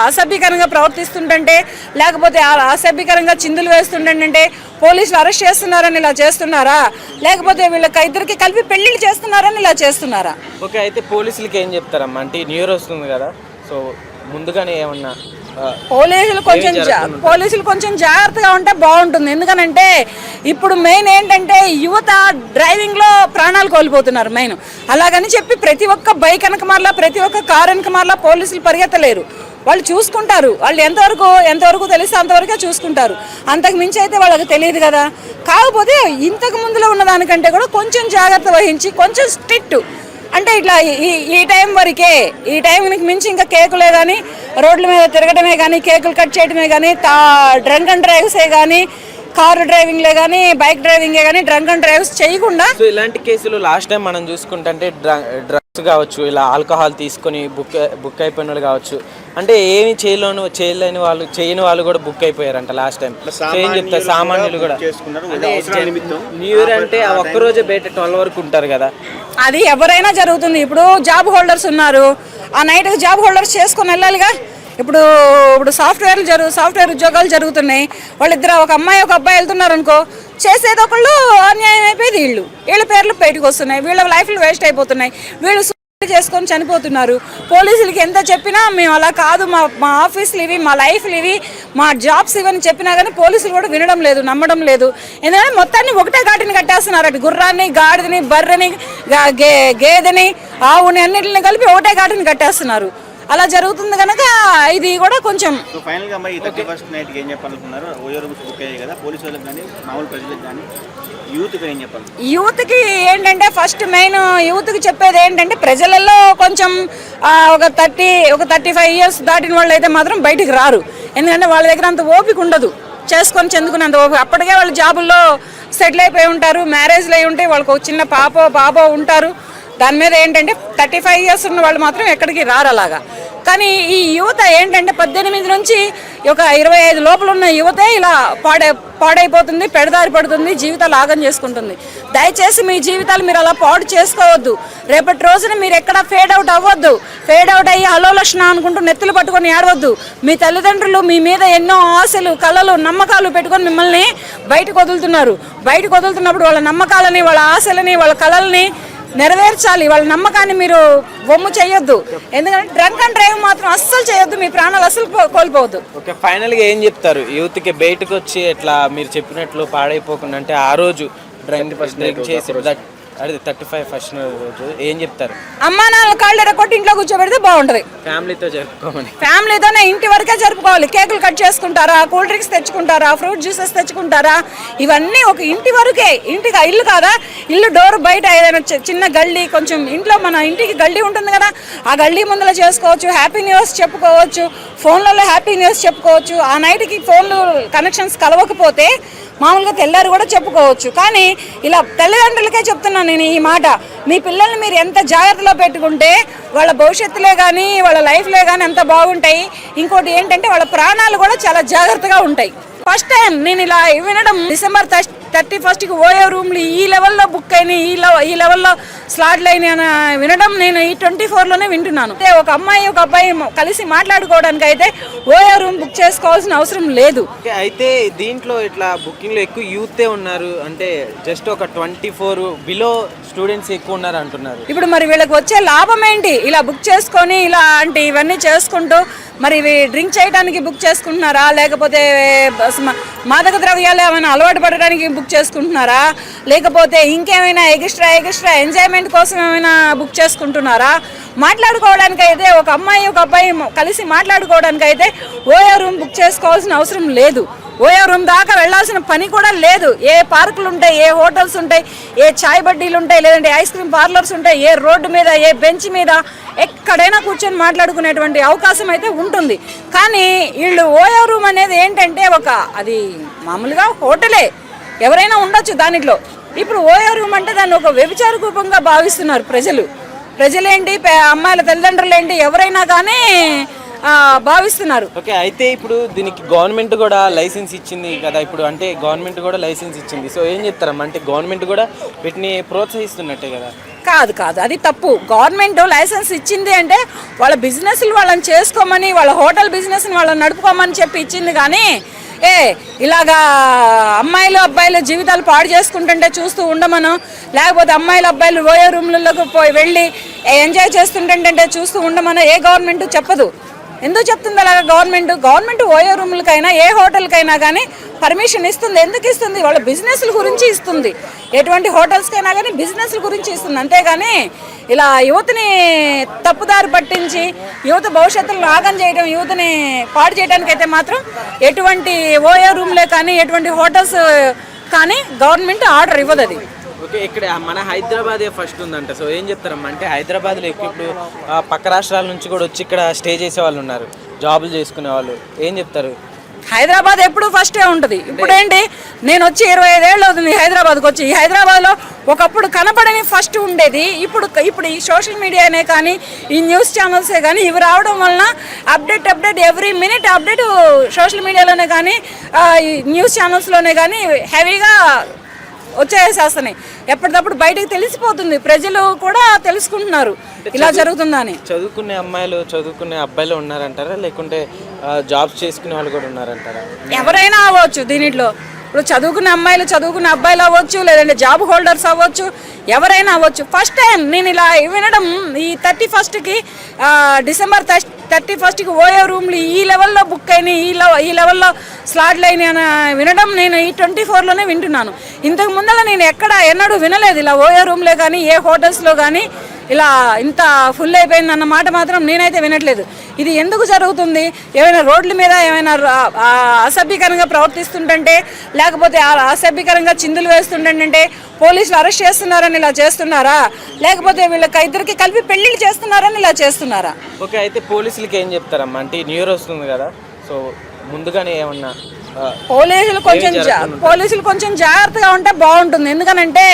S1: అసభ్యకరంగా ప్రవర్తిస్తుంటే లేకపోతే అసభ్యకరంగా చిందులు వేస్తుంటే పోలీసులు అరెస్ట్ చేస్తున్నారని ఇలా చేస్తున్నారా? లేకపోతే వీళ్ళకి ఇద్దరికి కలిపి పెళ్ళిళ్ళు చేస్తున్నారని ఇలా చేస్తున్నారా?
S2: ఓకే అయితే పోలీసులకి ఏం చెప్తారమ్మా? అంటే న్యూ ఇయర్ వస్తుంది కదా సో ముందుగానే ఏమన్నా
S1: పోలీసులు కొంచెం పోలీసులు కొంచెం జాగ్రత్తగా ఉంటే బాగుంటుంది. ఎందుకనంటే ఇప్పుడు మెయిన్ ఏంటంటే యువత డ్రైవింగ్లో ప్రాణాలు కోల్పోతున్నారు మెయిన్. అలాగని చెప్పి ప్రతి ఒక్క బైక్ వెనక మార్లా ప్రతి ఒక్క కార్ వెనక మార్లా పోలీసులు పరిగెత్తలేరు. వాళ్ళు చూసుకుంటారు. వాళ్ళు ఎంతవరకు ఎంతవరకు తెలిస్తే అంతవరకే చూసుకుంటారు. అంతకు మించి అయితే వాళ్ళకి తెలియదు కదా. కాకపోతే ఇంతకు ముందులో ఉన్న దానికంటే కూడా కొంచెం జాగ్రత్త వహించి కొంచెం స్ట్రిక్ట్ అంటే ఇట్లా ఈ ఈ టైం వరకే ఈ టైంకి మించి ఇంకా కేకులే కానీ రోడ్ల మీద తిరగడమే కానీ కేకులు కట్ చేయడమే కానీ తా డ్రంక్ అండ్ డ్రైవ్సే కానీ కారు డ్రైవింగ్లే కానీ బైక్ డ్రైవింగే కానీ డ్రంక్ అండ్ డ్రైవ్స్ చేయకుండా
S2: సో ఇలాంటి కేసులు లాస్ట్ టైం మనం చూసుకుంటే డ్రగ్స్ కావచ్చు ఇలా ఆల్కహాల్ తీసుకొని బుక్ బుక్ అయిపోయిన వాళ్ళు కావచ్చు అంటే ఏమి చేయలేని చేయలేని వాళ్ళు చేయని వాళ్ళు కూడా బుక్ అయిపోయారంట లాస్ట్ టైం ఏం చెప్తారు? సామాన్యులు కూడా న్యూ ఇయర్ అంటే ఆ ఒక్కరోజే బయట ట్వెల్వ్ వరకు ఉంటారు కదా.
S1: అది ఎవరైనా జరుగుతుంది. ఇప్పుడు జాబ్ హోల్డర్స్ ఉన్నారు. ఆ నైట్ జాబ్ హోల్డర్స్ చేసుకొని వెళ్ళాలిగా. ఇప్పుడు ఇప్పుడు సాఫ్ట్వేర్ జరుగు సాఫ్ట్వేర్ ఉద్యోగాలు జరుగుతున్నాయి. వాళ్ళిద్దరు ఒక అమ్మాయి ఒక అబ్బాయి వెళ్తున్నారు అనుకో చేసేది ఒకళ్ళు అన్యాయం అయిపోయేది వీళ్ళు. వీళ్ళ పేర్లు బయటకు వస్తున్నాయి. వీళ్ళ లైఫ్లు వేస్ట్ అయిపోతున్నాయి. వీళ్ళు చేసుకొని చనిపోతున్నారు. పోలీసులకి ఎంత చెప్పినా మేము అలా కాదు. మా మా ఆఫీసులు ఇవి మా లైఫ్లు ఇవి మా జాబ్స్ ఇవని చెప్పినా కానీ పోలీసులు కూడా వినడం లేదు నమ్మడం లేదు. ఎందుకంటే మొత్తాన్ని ఒకటే ఘాటిని కట్టేస్తున్నారు అటు గుర్రాన్ని గాడిదని బర్రెని గే గేదెని ఆవుని అన్నింటిని కలిపి ఒకటే ఘాటిని కట్టేస్తున్నారు. అలా జరుగుతుంది కనుక ఇది కూడా కొంచెం
S3: సో ఫైనల్గా మరి థర్టీ ఫస్ట్ నైట్ ఏం చెప్పాలనుకున్నారు? ఓయో రూమ్స్ బుక్ అయ్యాయి కదా పోలీసు వాళ్ళకి కానీ మామూలు ప్రజలకు కానీ యూత్ ఏం చెప్పాలి
S1: యూత్కి ఏంటంటే ఫస్ట్ మెయిన్ యూత్కి చెప్పేది ఏంటంటే ప్రజలలో కొంచెం ఒక థర్టీ ఒక థర్టీ ఫైవ్ ఇయర్స్ దాటిన వాళ్ళు అయితే మాత్రం బయటికి రారు. ఎందుకంటే వాళ్ళ దగ్గర అంత ఓపిక ఉండదు. చేసుకొని చెందుకున్నంత ఓపిక. అప్పటికే వాళ్ళు జాబుల్లో సెటిల్ అయిపోయి ఉంటారు మ్యారేజ్లు అయి ఉంటాయి వాళ్ళకి ఒక చిన్న పాపో బాబో ఉంటారు. దాని మీద ఏంటంటే థర్టీ ఫైవ్ ఇయర్స్ ఉన్న వాళ్ళు మాత్రం ఎక్కడికి రారు అలాగా. కానీ ఈ యువత ఏంటంటే పద్దెనిమిది నుంచి ఒక ఇరవై ఐదు లోపల ఉన్న యువతే ఇలా పాడై పాడైపోతుంది పెడదారి పడుతుంది జీవితాలు ఆగం చేసుకుంటుంది. దయచేసి మీ జీవితాలు మీరు అలా పాడు చేసుకోవద్దు. రేపటి రోజున మీరు ఎక్కడ ఫేడ్ అవుట్ అవ్వద్దు. ఫేడ్ అవుట్ అయ్యి హలో లక్షణ అనుకుంటూ నెత్తులు పట్టుకొని ఏడవద్దు. మీ తల్లిదండ్రులు మీ మీద ఎన్నో ఆశలు కళలు నమ్మకాలు పెట్టుకొని మిమ్మల్ని బయటకు వదులుతున్నారు. బయటకు వదులుతున్నప్పుడు వాళ్ళ నమ్మకాలని వాళ్ళ ఆశలని వాళ్ళ కళల్ని నెరవేర్చాలి. వాళ్ళ నమ్మకాన్ని మీరు బొమ్ము చేయొద్దు. ఎందుకంటే డ్రంక్ అండ్ డ్రైవ్ మాత్రం అస్సలు చేయొద్దు. మీ ప్రాణాలు అస్సలు కో- కోల్పోవద్దు.
S2: ఓకే ఫైనల్గా ఏం చెప్తారు? యూత్కి బయటకు వచ్చి ఎట్లా మీరు చెప్పినట్లు పాడైపోకుండా అంటే ఆ రోజు డ్రైవింగ్ ఫస్ట్ డ్రింక్ చేసి అదే థర్టీ ఫైవ్ ఫస్ట్ రోజు ఏం చెప్తారు?
S1: అమ్మా నాన్న కాళ్ళు ఎరగొట్టి ఇంట్లో కూర్చోబెడితే బాగుంటుంది.
S2: ఫ్యామిలీతో జరుపుకోమని.
S1: ఫ్యామిలీతోనే ఇంటి వరకే జరుపుకోవాలి. కేకులు కట్ చేసుకుంటారా? కూల్ డ్రింక్స్ తెచ్చుకుంటారా? ఫ్రూట్ జ్యూసెస్ తెచ్చుకుంటారా? ఇవన్నీ ఒక ఇంటి వరకే. ఇంటికి ఇల్లు కాదా? ఇల్లు డోర్ బయట ఏదైనా చిన్న గల్లీ కొంచెం ఇంట్లో మన ఇంటికి గల్లీ ఉంటుంది కదా ఆ గల్లీ ముందర చేసుకోవచ్చు. హ్యాపీ న్యూస్ చెప్పుకోవచ్చు. ఫోన్లలో హ్యాపీ న్యూస్ చెప్పుకోవచ్చు. ఆ నైట్కి ఫోన్లు కనెక్షన్స్ కలవకపోతే మామూలుగా తెల్లారు కూడా చెప్పుకోవచ్చు. కానీ ఇలా తల్లిదండ్రులకే చెప్తున్నాను నేను ఈ మాట. మీ పిల్లల్ని మీరు ఎంత జాగ్రత్తలో పెట్టుకుంటే వాళ్ళ భవిష్యత్తులే కానీ వాళ్ళ లైఫ్లే కానీ ఎంత బాగుంటాయి. ఇంకోటి ఏంటంటే వాళ్ళ ప్రాణాలు కూడా చాలా జాగ్రత్తగా ఉంటాయి. ఫస్ట్ టైం నేను ఇలా వినడం డిసెంబర్ థర్టీ ఫస్ట్కి ఓయో రూమ్లు ఈ లెవెల్లో బుక్ అయినాయి ఈ లెవ ఈ లెవెల్లో స్లాట్లు అయినాయి అని వినడం నేను ఈ ట్వంటీ ఫోర్లోనే వింటున్నాను. అంటే ఒక అమ్మాయి ఒక అబ్బాయి కలిసి మాట్లాడుకోవడానికి అయితే ఓయో రూమ్ బుక్ చేసుకోవాల్సిన అవసరం లేదు.
S2: అయితే దీంట్లో ఇట్లా బుకింగ్లో ఎక్కువ యూతే ఉన్నారు అంటే జస్ట్ ఒక ట్వంటీ ఫోర్ బిలో స్టూడెంట్స్ ఎక్కువ ఉన్నారు అంటున్నారు.
S1: ఇప్పుడు మరి వీళ్ళకి వచ్చే లాభం ఏంటి? ఇలా బుక్ చేసుకొని ఇలా అంటే ఇవన్నీ చేసుకుంటూ మరి ఇవి డ్రింక్ చేయడానికి బుక్ చేసుకుంటున్నారా? లేకపోతే బస్ మాదక ద్రవ్యాలు ఏమైనా అలవాటు పడడానికి బుక్ చేసుకుంటున్నారా? లేకపోతే ఇంకేమైనా ఎగిస్ట్రా ఎక్స్ట్రా ఎంజాయ్మెంట్ కోసం ఏమైనా బుక్ చేసుకుంటున్నారా? మాట్లాడుకోవడానికి అయితే ఒక అమ్మాయి ఒక అబ్బాయి కలిసి మాట్లాడుకోవడానికి అయితే ఓయో రూమ్ బుక్ చేసుకోవాల్సిన అవసరం లేదు. ఓయో రూమ్ దాకా వెళ్ళాల్సిన పని కూడా లేదు. ఏ పార్కులు ఉంటాయి ఏ హోటల్స్ ఉంటాయి ఏ చాయ్ బడ్డీలు ఉంటాయి లేదంటే ఐస్ క్రీమ్ పార్లర్స్ ఉంటాయి ఏ రోడ్డు మీద ఏ బెంచ్ మీద ఎక్కడైనా కూర్చొని మాట్లాడుకునేటువంటి అవకాశం అయితే ఉంటుంది. కానీ వీళ్ళు ఓయో రూమ్ అనేది ఏంటంటే ఒక అది మామూలుగా హోటలే. ఎవరైనా ఉండొచ్చు దానిలో. ఇప్పుడు ఓయో రూమ్ అంటే దాన్ని ఒక వ్యభిచార రూపంగా భావిస్తున్నారు ప్రజలు. ప్రజలేంటి పే- అమ్మాయిల తల్లిదండ్రులు ఏంటి ఎవరైనా కానీ భావిస్తున్నారు.
S2: ఓకే అయితే ఇప్పుడు దీనికి గవర్నమెంట్ కూడా లైసెన్స్ ఇచ్చింది కదా ఇప్పుడు అంటే గవర్నమెంట్ కూడా లైసెన్స్ ఇచ్చింది. సో ఏం చెప్తారమ్మా? అంటే గవర్నమెంట్ కూడా వీటిని ప్రోత్సహిస్తున్నట్టే కదా?
S1: కాదు కాదు అది తప్పు. గవర్నమెంట్ లైసెన్స్ ఇచ్చింది అంటే వాళ్ళ బిజినెస్లు వాళ్ళని చేసుకోమని వాళ్ళ హోటల్ బిజినెస్ని వాళ్ళని నడుపుకోమని చెప్పి ఇచ్చింది కానీ ఏ ఇలాగా అమ్మాయిలు అబ్బాయిలు జీవితాలు పాడు చేసుకుంటుంటే చూస్తూ ఉండమను లేకపోతే అమ్మాయిలు అబ్బాయిలు ఓయో రూమ్లలోకి పోయి వెళ్ళి ఎంజాయ్ చేస్తుంటుంటే చూస్తూ ఉండమను ఏ గవర్నమెంట్ చెప్పదు. ఎందుకు చెప్తుంది అలాగా గవర్నమెంట్ గవర్నమెంట్ ఓయో రూములకైనా ఏ హోటల్కైనా కానీ పర్మిషన్ ఇస్తుంది. ఎందుకు ఇస్తుంది? వాళ్ళ బిజినెస్ల గురించి ఇస్తుంది. ఎటువంటి హోటల్స్కైనా కానీ బిజినెస్ల గురించి ఇస్తుంది. అంతేగాని ఇలా యువతని తప్పుదారి పట్టించి యువత భవిష్యత్తులో నాగం చేయడం యువతని పాడు చేయడానికి అయితే మాత్రం ఎటువంటి ఓయో రూమ్లే కానీ ఎటువంటి హోటల్స్ కానీ గవర్నమెంట్ ఆర్డర్ ఇవ్వదు అది.
S2: ఓకే ఇక్కడ మన హైదరాబాదే ఫస్ట్ ఉందంట. సో ఏం చెప్తారమ్మా అంటే హైదరాబాద్లో ఎక్కువ ఇప్పుడు పక్క రాష్ట్రాల నుంచి కూడా వచ్చి ఇక్కడ స్టే చేసే వాళ్ళు ఉన్నారు. జాబులు చేసుకునే వాళ్ళు. ఏం చెప్తారు?
S1: హైదరాబాద్ ఎప్పుడు ఫస్టే ఉంటుంది. ఇప్పుడు ఏంటి నేను వచ్చి ఇరవై ఐదేళ్ళు అవుతుంది హైదరాబాద్కి వచ్చి. ఈ హైదరాబాద్లో ఒకప్పుడు కనపడని ఫస్ట్ ఉండేది. ఇప్పుడు ఇప్పుడు ఈ సోషల్ మీడియానే కానీ ఈ న్యూస్ ఛానల్సే కానీ ఇవి రావడం వలన update update every minute update social మీడియాలోనే కానీ ఈ న్యూస్ ఛానల్స్లోనే కానీ హెవీగా వచ్చేసేస్తున్నాయి. ఎప్పటికప్పుడు బయటకు తెలిసిపోతుంది. ప్రజలు కూడా తెలుసుకుంటున్నారు. ఇలా జరుగుతుందని.
S2: చదువుకునే అమ్మాయిలు చదువుకునే అబ్బాయిలు ఉన్నారంటారా? లేకుంటే జాబ్స్ చేసుకునే వాళ్ళు కూడా ఉన్నారంటారా?
S1: ఎవరైనా అవ్వచ్చు దీనిలో ఇప్పుడు చదువుకున్న అమ్మాయిలు చదువుకున్న అబ్బాయిలు అవ్వచ్చు లేదంటే జాబ్ హోల్డర్స్ అవ్వచ్చు ఎవరైనా అవ్వచ్చు. ఫస్ట్ టైం నేను ఇలా వినడం ఈ థర్టీ ఫస్ట్కి డిసెంబర్ థర్టీ ఫస్ట్కి ఓయో రూమ్లు ఈ లెవెల్లో బుక్ అయినాయి ఈ లెవ ఈ లెవెల్లో స్లాట్లు అయినాయి అని వినడం నేను ఈ ట్వంటీ ఫోర్లోనే వింటున్నాను. ఇంతకు ముందర నేను ఎక్కడ ఎన్నడూ వినలేదు ఇలా ఓయో రూమ్లో కానీ ఏ హోటల్స్లో కానీ ఇలా ఇంత ఫుల్ అయిపోయిందన్న మాట మాత్రం నేనైతే వినట్లేదు. ఇది ఎందుకు జరుగుతుంది? ఏమైనా రోడ్ల మీద ఏమైనా అసభ్యకరంగా ప్రవర్తిస్తుంటే లేకపోతే అసభ్యకరంగా చిందులు వేస్తుంటే పోలీసులు అరెస్ట్ చేస్తున్నారని ఇలా చేస్తున్నారా? లేకపోతే వీళ్ళకి ఇద్దరికి కలిపి పెళ్ళిళ్ళు చేస్తున్నారని ఇలా చేస్తున్నారా?
S2: ఓకే అయితే పోలీసులకి ఏం చెప్తారమ్మా? అంటే న్యూ ఇయర్ వస్తుంది కదా సో ముందుగానే ఏమన్నా
S1: పోలీసులు కొంచెం పోలీసులు కొంచెం జాగ్రత్తగా ఉంటే బాగుంటుంది. ఎందుకనంటే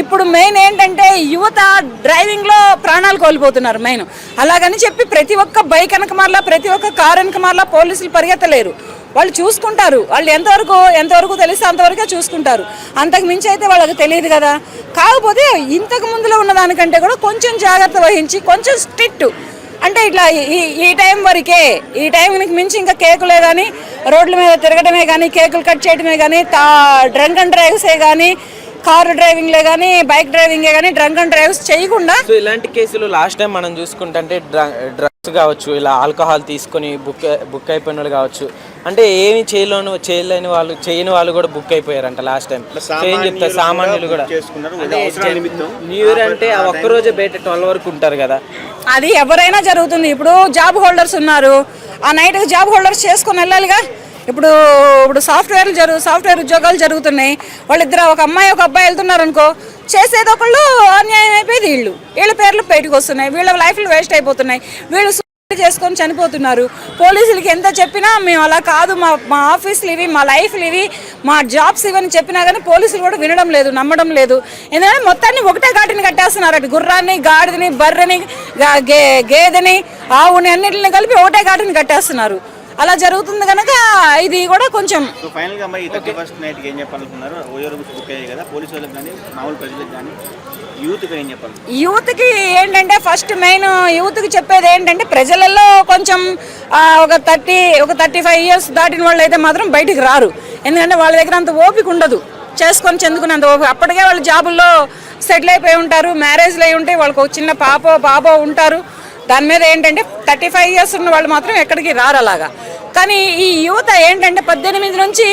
S1: ఇప్పుడు మెయిన్ ఏంటంటే యువత డ్రైవింగ్లో ప్రాణాలు కోల్పోతున్నారు మెయిన్. అలాగని చెప్పి ప్రతి ఒక్క బైక్ వెనక మార్లా ప్రతి ఒక్క కార్ వెనక మార్లా పోలీసులు పరిగెత్తలేరు. వాళ్ళు చూసుకుంటారు. వాళ్ళు ఎంతవరకు ఎంతవరకు తెలిస్తే అంతవరకే చూసుకుంటారు. అంతకు మించి అయితే వాళ్ళకి తెలియదు కదా. కాకపోతే ఇంతకు ముందులో ఉన్న దానికంటే కూడా కొంచెం జాగ్రత్త వహించి కొంచెం స్ట్రిక్ట్ అంటే ఇట్లా ఈ ఈ టైం వరకే ఈ టైంకి మించి ఇంకా కేకులే కానీ రోడ్ల మీద తిరగడమే కానీ కేకులు కట్ చేయడమే కానీ తా డ్రంక్ అండ్ డ్రైవ్సే కానీ కారు డ్రైవింగ్లే కానీ బైక్ డ్రైవింగే కానీ డ్రంక్ అండ్ డ్రైవ్స్ చేయకుండా
S2: సో ఇలాంటి కేసులు లాస్ట్ టైం మనం చూసుకుంటే కావచ్చు ఇలా ఆల్కహాల్ తీసుకొని బుక్ బుక్ అయిపోయిన వాళ్ళు కావచ్చు. అంటే ఏమి చేయలేని చేయలేని వాళ్ళు చేయని వాళ్ళు కూడా బుక్ అయిపోయారంట లాస్ట్ టైం ఏం చెప్తారు? సామాన్యులు కూడా న్యూ ఇయర్ అంటే ఆ ఒక్కరోజే బయట ట్వెల్వ్ వరకు ఉంటారు కదా.
S1: అది ఎవరైనా జరుగుతుంది. ఇప్పుడు జాబ్ హోల్డర్స్ ఉన్నారు. ఆ నైట్కి జాబ్ హోల్డర్స్ చేసుకొని వెళ్ళాలిగా. ఇప్పుడు ఇప్పుడు సాఫ్ట్వేర్లు జరుగు సాఫ్ట్వేర్ ఉద్యోగాలు జరుగుతున్నాయి. వాళ్ళిద్దరు ఒక అమ్మాయి ఒక అబ్బాయి వెళ్తున్నారు అనుకో చేసేది ఒకళ్ళు అన్యాయం అయిపోయేది వీళ్ళు. వీళ్ళ పేర్లు బయటకు వస్తున్నాయి. వీళ్ళ లైఫ్లు వేస్ట్ అయిపోతున్నాయి. వీళ్ళు చేసుకొని చనిపోతున్నారు. పోలీసులకి ఎంత చెప్పినా మేము అలా కాదు. మా మా ఆఫీసులు ఇవి మా లైఫ్లు ఇవి మా జాబ్స్ ఇవని చెప్పినా కానీ పోలీసులు కూడా వినడం లేదు నమ్మడం లేదు. ఎందుకంటే మొత్తాన్ని ఒకటే ఘాటిని కట్టేస్తున్నారు అటు గుర్రాన్ని గాడిదని బర్రెని గే గేదెని ఆవుని అన్నిటిని కలిపి ఒకటే ఘాటిని కట్టేస్తున్నారు. అలా జరుగుతుంది కనుక ఇది కూడా కొంచెం
S3: సో ఫైనల్గా మరి థర్టీ ఫస్ట్ నైట్ ఏం చెప్పాలనుకున్నారు? ఓయో రూమ్స్ బుక్ అయ్యాయి కదా పోలీసు వాళ్ళకి కానీ మామూలు ప్రజలకు కానీ యూత్ చెప్పాలి
S1: యూత్కి ఏంటంటే ఫస్ట్ మెయిన్ యూత్కి చెప్పేది ఏంటంటే ప్రజలలో కొంచెం ఒక థర్టీ ఒక థర్టీ ఫైవ్ ఇయర్స్ దాటిన వాళ్ళు అయితే మాత్రం బయటికి రారు. ఎందుకంటే వాళ్ళ దగ్గర అంత ఓపిక ఉండదు. చేసుకొని చెందుకున్నంత ఓపిక. అప్పటికే వాళ్ళు జాబుల్లో సెటిల్ అయిపోయి ఉంటారు మ్యారేజ్లు అయి ఉంటాయి వాళ్ళకి ఒక చిన్న పాపో బాబో ఉంటారు. దాని మీద ఏంటంటే థర్టీ ఫైవ్ ఇయర్స్ ఉన్న వాళ్ళు మాత్రం ఎక్కడికి రారు అలాగా. కానీ ఈ యువత ఏంటంటే పద్దెనిమిది నుంచి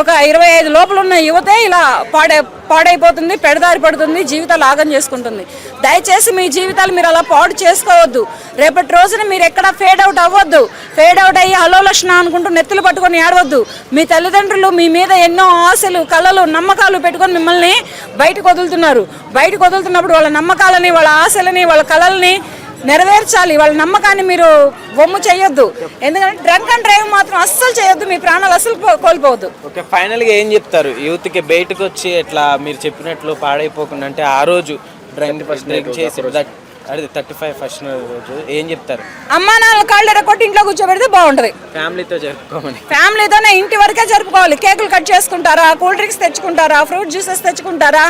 S1: ఒక ఇరవై ఐదు లోపల ఉన్న యువతే ఇలా పాడై పాడైపోతుంది పెడదారి పడుతుంది జీవితాలు ఆగం చేసుకుంటుంది. దయచేసి మీ జీవితాలు మీరు అలా పాడు చేసుకోవద్దు. రేపటి రోజున మీరు ఎక్కడ ఫేడ్ అవుట్ అవ్వద్దు. ఫేడ్ అవుట్ అయ్యి హలో లక్షణ అనుకుంటూ నెత్తులు పట్టుకొని ఏడవద్దు. మీ తల్లిదండ్రులు మీ మీద ఎన్నో ఆశలు కళలు నమ్మకాలు పెట్టుకొని మిమ్మల్ని బయటకు వదులుతున్నారు. బయటకు వదులుతున్నప్పుడు వాళ్ళ నమ్మకాలని వాళ్ళ ఆశలని వాళ్ళ కళల్ని నెరవేర్చాలి. వాళ్ళ నమ్మకాన్ని మీరు బొమ్ము చేయొద్దు. ఎందుకంటే డ్రంక్ అండ్ డ్రైవ్ మాత్రం అస్సలు చేయొద్దు. మీ ప్రాణాలు అస్సలు కో- కోల్పోవద్దు.
S2: ఓకే ఫైనల్గా ఏం చెప్తారు? యూత్కి బయటకు వచ్చి ఎట్లా మీరు చెప్పినట్లు పాడైపోకుండా అంటే ఆ రోజు డ్రైవింగ్ ఫస్ట్ డ్రింక్ చేసి దట్ అదే థర్టీ ఫైవ్ ఫస్ట్ రోజు ఏం చెప్తారు?
S1: అమ్మా నాన్న కాళ్ళు ఎరగొట్టి ఇంట్లో కూర్చోబెడితే బాగుంటుంది.
S2: ఫ్యామిలీతో జరుపుకోమని.
S1: ఫ్యామిలీతోనే ఇంటి వరకే జరుపుకోవాలి. కేకులు కట్ చేసుకుంటారా? కూల్ డ్రింక్స్ తెచ్చుకుంటారా? ఫ్రూట్ జ్యూసెస్ తెచ్చుకుంటారా?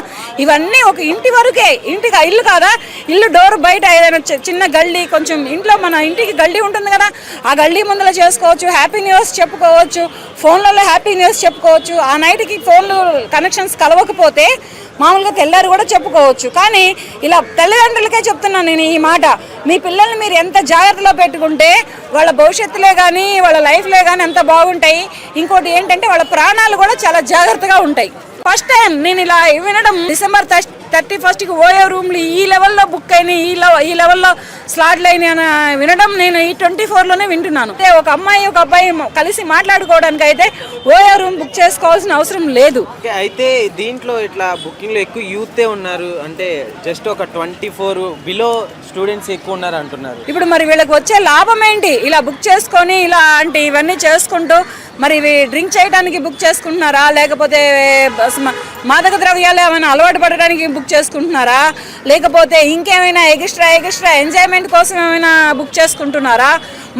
S1: ఇవన్నీ ఒక ఇంటి వరకే. ఇంటికి ఇల్లు కాదా? ఇల్లు డోర్ బయట ఏదైనా చిన్న గల్లీ కొంచెం ఇంట్లో మన ఇంటికి గల్లీ ఉంటుంది కదా ఆ గల్లీ ముందర చేసుకోవచ్చు హ్యాపీ న్యూస్ చెప్పుకోవచ్చు ఫోన్లలో హ్యాపీ న్యూస్ చెప్పుకోవచ్చు. ఆ నైట్కి ఫోన్లు కనెక్షన్స్ కలవకపోతే మామూలుగా తెల్లారు కూడా చెప్పుకోవచ్చు. కానీ ఇలా తల్లిదండ్రులకే చెప్తున్నాను నేను ఈ మాట. మీ పిల్లల్ని మీరు ఎంత జాగ్రత్తలో పెట్టుకుంటే వాళ్ళ భవిష్యత్తులే కానీ వాళ్ళ లైఫ్లే కానీ ఎంత బాగుంటాయి. ఇంకోటి ఏంటంటే వాళ్ళ ప్రాణాలు కూడా చాలా జాగ్రత్తగా ఉంటాయి. ఫస్ట్ టైం నేను ఇలా వినడం. డిసెంబర్ థర్టీ ఫస్ట్కి ఓయో రూమ్లు ఈ లెవెల్లో బుక్ అయినాయి ఈ ఈ లెవెల్లో స్లాట్లు అయినాయి అని వినడం నేను ఈ ట్వంటీ ఫోర్లోనే వింటున్నాను. అంటే ఒక అమ్మాయి ఒక అబ్బాయి కలిసి మాట్లాడుకోవడానికి అయితే ఓయో రూమ్ బుక్ చేసుకోవాల్సిన అవసరం లేదు.
S2: అయితే దీంట్లో ఇట్లా బుకింగ్లో ఎక్కువ యూతే ఉన్నారు? అంటే జస్ట్ ఒక ట్వంటీ ఫోర్ బిలో స్టూడెంట్స్ ఎక్కువ ఉన్నారు అంటున్నారు.
S1: ఇప్పుడు మరి వీళ్ళకి వచ్చే లాభం ఏంటి? ఇలా బుక్ చేసుకొని ఇలా అంటే ఇవన్నీ చేసుకుంటూ మరి ఇవి డ్రింక్ చేయడానికి బుక్ చేసుకుంటున్నారా? లేకపోతే మాదక ద్రవ్యాలు ఏమైనా అలవాటు పడడానికి బుక్ చేసుకుంటున్నారా? లేకపోతే ఇంకేమైనా ఎక్స్ట్రా ఎగిస్ట్రా ఎంజాయ్మెంట్ కోసం ఏమైనా బుక్ చేసుకుంటున్నారా?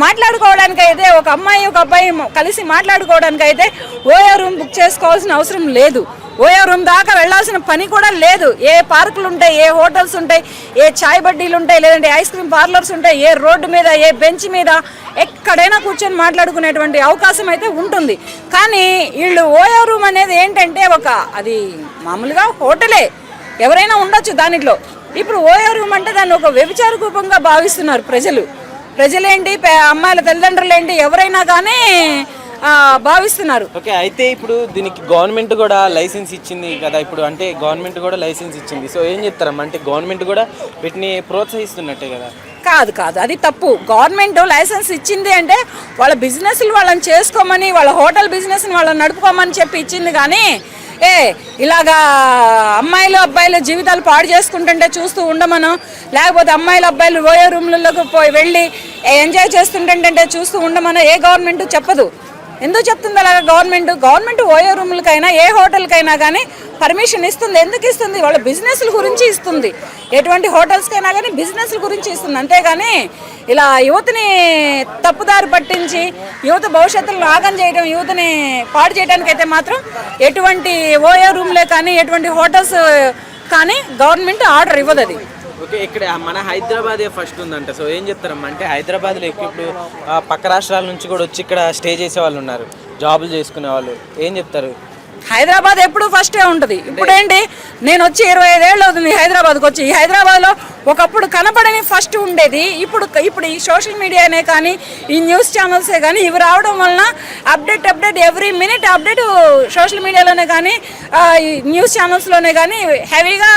S1: మాట్లాడుకోవడానికి అయితే ఒక అమ్మాయి ఒక అబ్బాయి కలిసి మాట్లాడుకోవడానికి అయితే ఓయో రూమ్ బుక్ చేసుకోవాల్సిన అవసరం లేదు. ఓయో రూమ్ దాకా వెళ్ళాల్సిన పని కూడా లేదు. ఏ పార్కులు ఉంటాయి ఏ హోటల్స్ ఉంటాయి ఏ చాయ్ బడ్డీలు ఉంటాయి లేదంటే ఐస్ క్రీమ్ పార్లర్స్ ఉంటాయి ఏ రోడ్డు మీద ఏ బెంచ్ మీద ఎక్కడైనా కూర్చొని మాట్లాడుకునేటువంటి అవకాశం అయితే ఉంటుంది. కానీ వీళ్ళు ఓయో రూమ్ అనేది ఏంటంటే ఒక అది మామూలుగా హోటలే. ఎవరైనా ఉండొచ్చు దానిలో ఇప్పుడు ఓయో రూమ్ అంటే దాన్ని ఒక వ్యభిచార రూపంగా భావిస్తున్నారు ప్రజలు. ప్రజలేంటి అమ్మాయిల తల్లిదండ్రులు ఏంటి ఎవరైనా కానీ భావిస్తున్నారు.
S2: ఓకే అయితే ఇప్పుడు దీనికి గవర్నమెంట్ కూడా లైసెన్స్ ఇచ్చింది కదా ఇప్పుడు. అంటే గవర్నమెంట్ కూడా లైసెన్స్ ఇచ్చింది. సో ఏం చెప్తారమ్మా? అంటే గవర్నమెంట్ కూడా వీటిని ప్రోత్సహిస్తున్నట్టే కదా.
S1: కాదు కాదు. అది తప్పు. గవర్నమెంట్ లైసెన్స్ ఇచ్చింది అంటే వాళ్ళ బిజినెస్లు వాళ్ళని చేసుకోమని వాళ్ళ హోటల్ బిజినెస్ని వాళ్ళని నడుపుకోమని చెప్పి ఇచ్చింది కానీ ఏ ఇలాగా అమ్మాయిలు అబ్బాయిలు జీవితాలు పాడు చేసుకుంటుంటే చూస్తూ ఉండమను. లేకపోతే అమ్మాయిలు అబ్బాయిలు ఓయో రూమ్లలోకి పోయి వెళ్ళి ఎంజాయ్ చేస్తుంటే చూస్తూ ఉండమను. ఏ గవర్నమెంట్ చెప్పదు. ఎందుకు చెప్తుంది అలాగా గవర్నమెంట్ గవర్నమెంట్ ఓయో రూములకైనా ఏ హోటల్కైనా కానీ పర్మిషన్ ఇస్తుంది. ఎందుకు ఇస్తుంది? వాళ్ళ బిజినెస్ల గురించి ఇస్తుంది. ఎటువంటి హోటల్స్కైనా కానీ బిజినెస్ల గురించి ఇస్తుంది. అంతేగాని ఇలా యువతని తప్పుదారి పట్టించి యువత భవిష్యత్తులో రాగం చేయడం యువతని పాడు చేయడానికి అయితే మాత్రం ఎటువంటి ఓయో రూమ్లే కానీ ఎటువంటి హోటల్స్ కానీ గవర్నమెంట్ ఆర్డర్ ఇవ్వదు అది.
S2: ఓకే ఇక్కడ మన హైదరాబాదే ఫస్ట్ ఉందంట. సో ఏం చెప్తారమ్మా? అంటే హైదరాబాద్లో ఎక్కువ ఇప్పుడు పక్క రాష్ట్రాల నుంచి కూడా వచ్చి ఇక్కడ స్టే చేసే వాళ్ళు ఉన్నారు. జాబులు చేసుకునే వాళ్ళు. ఏం చెప్తారు?
S1: హైదరాబాద్ ఎప్పుడు ఫస్టే ఉంటుంది. ఇప్పుడు ఏంటి నేను వచ్చి ఇరవై ఐదేళ్ళు అవుతుంది హైదరాబాద్కి వచ్చి. ఈ హైదరాబాద్లో ఒకప్పుడు కనపడని ఫస్ట్ ఉండేది. ఇప్పుడు ఇప్పుడు ఈ సోషల్ మీడియానే కానీ ఈ న్యూస్ ఛానల్సే కానీ ఇవి రావడం వలన update update every minute update social మీడియాలోనే కానీ ఈ న్యూస్ ఛానల్స్లోనే కానీ హెవీగా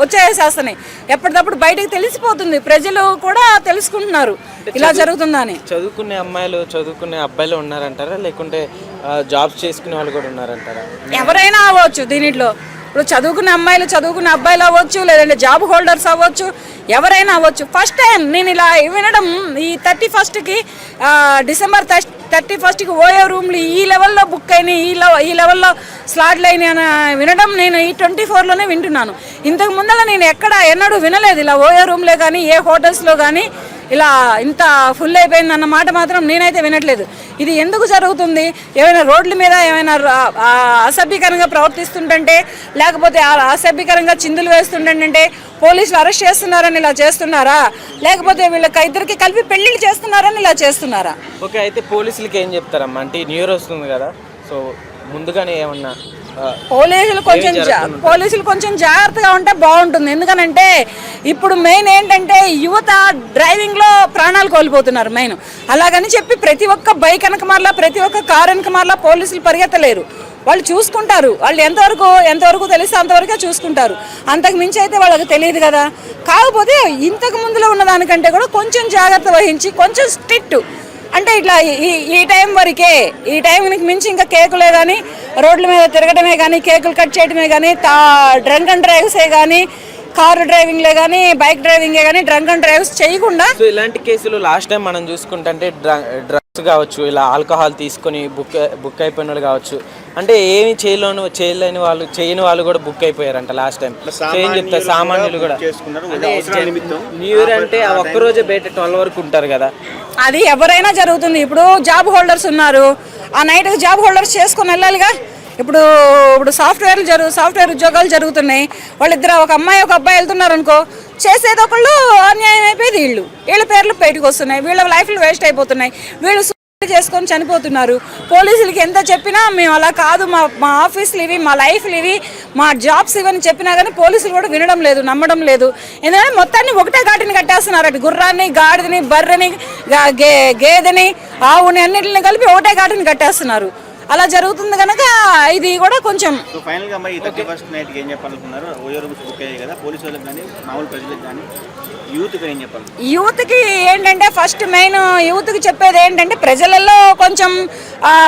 S1: వచ్చేసేస్తున్నాయి. ఎప్పటికప్పుడు బయటకు తెలిసిపోతుంది. ప్రజలు కూడా తెలుసుకుంటున్నారు. ఇలా జరుగుతుందని
S2: చదువుకునే అమ్మాయిలు చదువుకునే అబ్బాయిలు ఉన్నారంటారా? లేకుంటే జాబ్స్ చేసుకునే వాళ్ళు కూడా ఉన్నారంటారా?
S1: ఎవరైనా అవ్వచ్చు దీనిలో ఇప్పుడు చదువుకున్న అమ్మాయిలు చదువుకున్న అబ్బాయిలు అవ్వచ్చు లేదంటే జాబ్ హోల్డర్స్ అవ్వచ్చు ఎవరైనా అవ్వచ్చు. ఫస్ట్ టైం నేను ఇలా వినడం ఈ థర్టీ ఫస్ట్కి డిసెంబర్ థర్టీ థర్టీ ఫస్ట్కి ఓయో రూమ్లు ఈ లెవెల్లో బుక్ అయినాయి ఈ లెవెల్ ఈ లెవెల్లో స్లాట్లు అయినాయి అని వినడం నేను ఈ ట్వంటీ ఫోర్లోనే వింటున్నాను. ఇంతకు ముందర నేను ఎక్కడ ఎన్నడూ వినలేదు ఇలా ఓయో రూమ్లే కానీ ఏ హోటల్స్లో కానీ ఇలా ఇంత ఫుల్ అయిపోయింది అన్న మాట మాత్రం నేనైతే వినట్లేదు. ఇది ఎందుకు జరుగుతుంది? ఏమైనా రోడ్ల మీద ఏమైనా అసభ్యకరంగా ప్రవర్తిస్తుంటే లేకపోతే అసభ్యకరంగా చిందులు వేస్తుంటే పోలీసులు అరెస్ట్ చేస్తున్నారని ఇలా చేస్తున్నారా? లేకపోతే వీళ్ళకి ఇద్దరికి కలిపి పెళ్ళిళ్ళు చేస్తున్నారని ఇలా చేస్తున్నారా?
S2: ఓకే అయితే పోలీసులకి ఏం చెప్తారమ్మా? అంటే న్యూ ఇయర్ వస్తుంది కదా సో ముందుగానే ఏమన్నా
S1: పోలీసులు కొంచెం పోలీసులు కొంచెం జాగ్రత్తగా ఉంటే బాగుంటుంది. ఎందుకనంటే ఇప్పుడు మెయిన్ ఏంటంటే యువత డ్రైవింగ్లో ప్రాణాలు కోల్పోతున్నారు మెయిన్. అలాగని చెప్పి ప్రతి ఒక్క బైక్ వెనక మార్లా ప్రతి ఒక్క కార్ వెనక మార్లా పోలీసులు పరిగెత్తలేరు. వాళ్ళు చూసుకుంటారు. వాళ్ళు ఎంతవరకు ఎంతవరకు తెలిస్తే అంతవరకే చూసుకుంటారు. అంతకు మించి అయితే వాళ్ళకి తెలియదు కదా. కాకపోతే ఇంతకు ముందులో ఉన్న దానికంటే కూడా కొంచెం జాగ్రత్త వహించి కొంచెం స్ట్రిక్ట్ అంటే ఇట్లా ఈ ఈ టైం వరకే ఈ టైంకి మించి ఇంకా కేకులే కానీ రోడ్ల మీద తిరగడమే కానీ కేకులు కట్ చేయడమే కానీ తా డ్రంక్ అండ్ డ్రైవ్సే కానీ కారు డ్రైవింగ్లే కానీ బైక్ డ్రైవింగే కానీ డ్రంక్ అండ్ డ్రైవ్స్ చేయకుండా
S2: సో ఇలాంటి కేసులు లాస్ట్ టైం మనం చూసుకుంటే డ్రగ్స్ కావచ్చు ఇలా ఆల్కహాల్ తీసుకొని బుక్ బుక్ అయిపోయిన వాళ్ళు కావచ్చు అంటే ఏమి చేయలేని చేయలేని వాళ్ళు చేయని వాళ్ళు కూడా బుక్ అయిపోయారంట లాస్ట్ టైం. ఏం చెప్తారు? సామాన్యులు కూడా న్యూ ఇయర్ అంటే ఆ ఒక్కరోజే బయట ట్వెల్వ్ వరకు ఉంటారు కదా.
S1: అది ఎవరైనా జరుగుతుంది. ఇప్పుడు జాబ్ హోల్డర్స్ ఉన్నారు. ఆ నైట్ జాబ్ హోల్డర్స్ చేసుకొని వెళ్ళాలిగా. ఇప్పుడు ఇప్పుడు సాఫ్ట్వేర్లు జరుగు సాఫ్ట్వేర్ ఉద్యోగాలు జరుగుతున్నాయి. వాళ్ళిద్దరు ఒక అమ్మాయి ఒక అబ్బాయి వెళ్తున్నారు అనుకో చేసేది ఒకళ్ళు అన్యాయం అయిపోయేది వీళ్ళు. వీళ్ళ పేర్లు బయటకు వస్తున్నాయి. వీళ్ళ లైఫ్లు వేస్ట్ అయిపోతున్నాయి. వీళ్ళు చేసుకొని చనిపోతున్నారు. పోలీసులకి ఎంత చెప్పినా మేము అలా కాదు. మా మా ఆఫీసులు ఇవి మా లైఫ్లు ఇవి మా జాబ్స్ ఇవని చెప్పినా కానీ పోలీసులు కూడా వినడం లేదు నమ్మడం లేదు. ఎందుకంటే మొత్తాన్ని ఒకటే ఘాటిని కట్టేస్తున్నారు అటు గుర్రాన్ని గాడిదని బర్రెని గే గేదెని ఆవుని అన్నింటిని కలిపి ఒకటే ఘాటిని కట్టేస్తున్నారు. అలా జరుగుతుంది కనుక ఇది కూడా కొంచెం
S3: సో ఫైనల్గా మరి థర్టీ ఫస్ట్ నైట్ ఏం చెప్పాలనుకున్నారు? ఓయో రూమ్స్ బుక్ అయ్యాయి కదా పోలీసు వాళ్ళకి కానీ మామూలు ప్రజలకు కానీ యూత్ ఏం చెప్పాలి
S1: యూత్కి ఏంటంటే ఫస్ట్ మెయిన్ యూత్కి చెప్పేది ఏంటంటే ప్రజలలో కొంచెం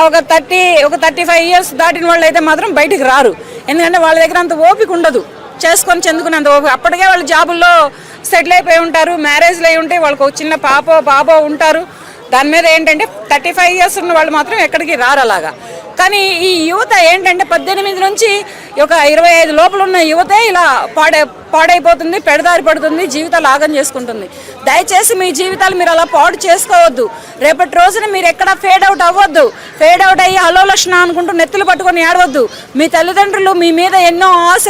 S1: ఒక థర్టీ ఒక థర్టీ ఫైవ్ ఇయర్స్ దాటిన వాళ్ళు అయితే మాత్రం బయటికి రారు. ఎందుకంటే వాళ్ళ దగ్గర అంత ఓపిక ఉండదు. చేసుకొని చెందుకున్నంత ఓపిక. అప్పటికే వాళ్ళు జాబుల్లో సెటిల్ అయిపోయి ఉంటారు మ్యారేజ్లు అయి ఉంటే వాళ్ళకి ఒక చిన్న పాపో బాబో ఉంటారు. దాని మీద ఏంటంటే థర్టీ ఫైవ్ ఇయర్స్ ఉన్న వాళ్ళు మాత్రం ఎక్కడికి రారు అలాగా. కానీ ఈ యువత ఏంటంటే పద్దెనిమిది నుంచి ఒక ఇరవై ఐదు లోపల ఉన్న యువతే ఇలా పాడై పాడైపోతుంది పెడదారి పడుతుంది జీవితాలు ఆగం చేసుకుంటుంది. దయచేసి మీ జీవితాలు మీరు అలా పాడు చేసుకోవద్దు. రేపటి రోజున మీరు ఎక్కడ ఫేడ్ అవుట్ అవ్వద్దు. ఫేడ్ అవుట్ అయ్యి హలో లక్షణ అనుకుంటూ నెత్తులు పట్టుకొని ఏడవద్దు. మీ తల్లిదండ్రులు మీ మీద ఎన్నో ఆశలు